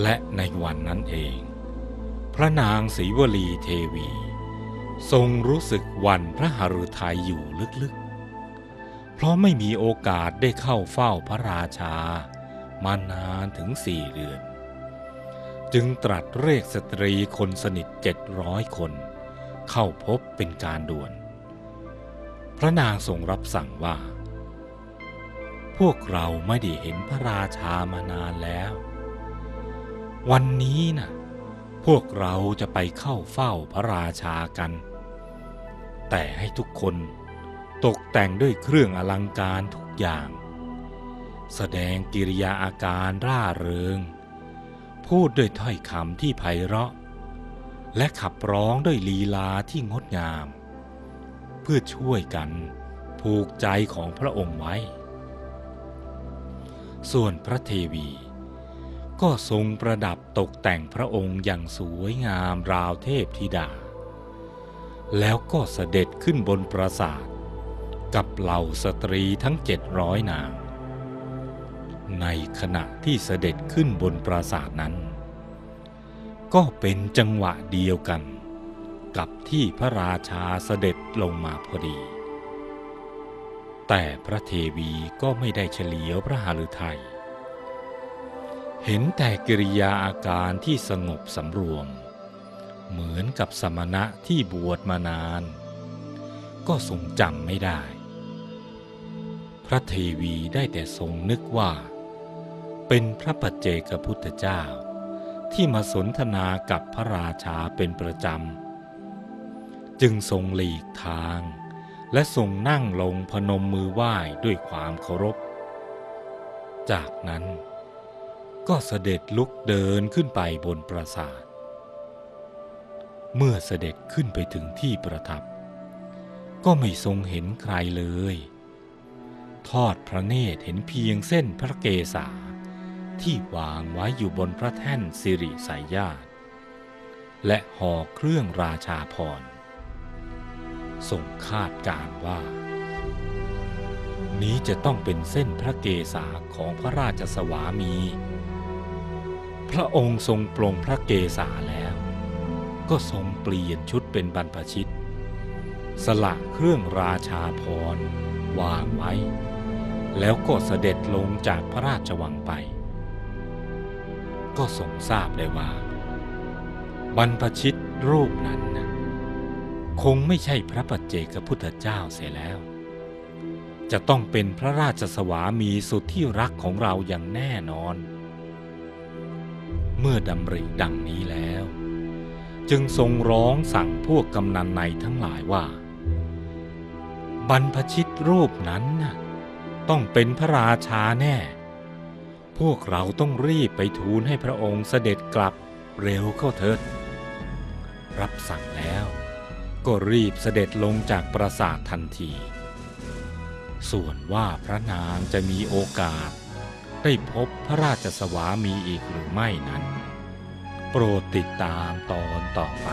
และในวันนั้นเอง พระนางศรีวลีเทวี ทรงรู้สึกวันพระหฤทัยอยู่ลึกๆ เพราะไม่มีโอกาสได้เข้าเฝ้าพระราชามานานถึงสี่เดือน จึงตรัสเรียกสตรีคนสนิทเจ็ดร้อยคน เข้าพบเป็นการด่วน พระนางทรงรับสั่งว่า พวกเราไม่ได้เห็นพระราชามานานแล้ว วันนี้นะ่ะ พวกเราจะไปเข้าเฝ้าพระราชากัน แต่ให้ทุกคนตกแต่งด้วยเครื่องอลังการทุกอย่าง แสดงกิริยาอาการร่าเริง พูดด้วยถ้อยคำที่ไพเราะ และขับร้องด้วยลีลาที่งดงาม เพื่อช่วยกันผูกใจของพระองค์ไว้ ส่วนพระเทวี ก็ทรงประดับตกแต่งพระองค์อย่างสวยงามราวเทพธิดา แล้วก็เสด็จขึ้นบนปราสาท กับเหล่าสตรีทั้งเจ็ดร้อยนาง ในขณะที่เสด็จขึ้นบนปราสาทนั้น ก็เป็นจังหวะเดียวกัน กับที่พระราชาเสด็จลงมาพอดี แต่พระเทวีก็ไม่ได้เฉลียวพระหฤทัย เห็นแต่กิริยาอาการที่สงบสำรวม เหมือนกับสมณะที่บวชมานาน ก็ทรงจำไม่ได้ พระเทวีได้แต่ทรงนึกว่า เป็นพระปัจเจกพุทธเจ้า ที่มาสนทนากับพระราชาเป็นประจำ จึงทรงหลีกทาง และทรงนั่งลงพนมมือไหว้ด้วยความเคารพ จากนั้น ก็เสด็จลุกเดินขึ้นไปบนปราสาท เมื่อเสด็จขึ้นไปถึงที่ประทับ ก็ไม่ทรงเห็นใครเลย ทอดพระเนตรเห็นเพียงเส้นพระเกศาที่วางไว้อยู่บนพระแท่นสิริสายญาติ และห่อเครื่องราชาพรณ์ทรงคาดการว่า นี้จะต้องเป็นเส้นพระเกศาของพระราชสวามี พระองค์ทรงปลงพระเกศาแล้ว ก็ทรงเปลี่ยนชุดเป็นบรรพชิต สละเครื่องราชาพรวางไว้ แล้วก็เสด็จลงจากพระราชวังไป ก็ทรงทราบได้ว่า บรรพชิตรูปนั้นนะคงไม่ใช่พระปัจเจกพุทธเจ้าเสียแล้ว จะต้องเป็นพระราชสวามีสุดที่รักของเราอย่างแน่นอน เมื่อดำริดังนี้แล้ว จึงทรงร้องสั่งพวกกำนันในทั้งหลายว่า บรรพชิตรูปนั้นน่ะต้องเป็นพระราชาแน่ พวกเราต้องรีบไปทูลให้พระองค์เสด็จกลับเร็วเข้าเถิด รับสั่งแล้วก็รีบเสด็จลงจากปราสาททันที ส่วนว่าพระนางจะมีโอกาส ได้พบพระราชสวามีอีกหรือไม่นั้น โปรดติดตามตอนต่อไป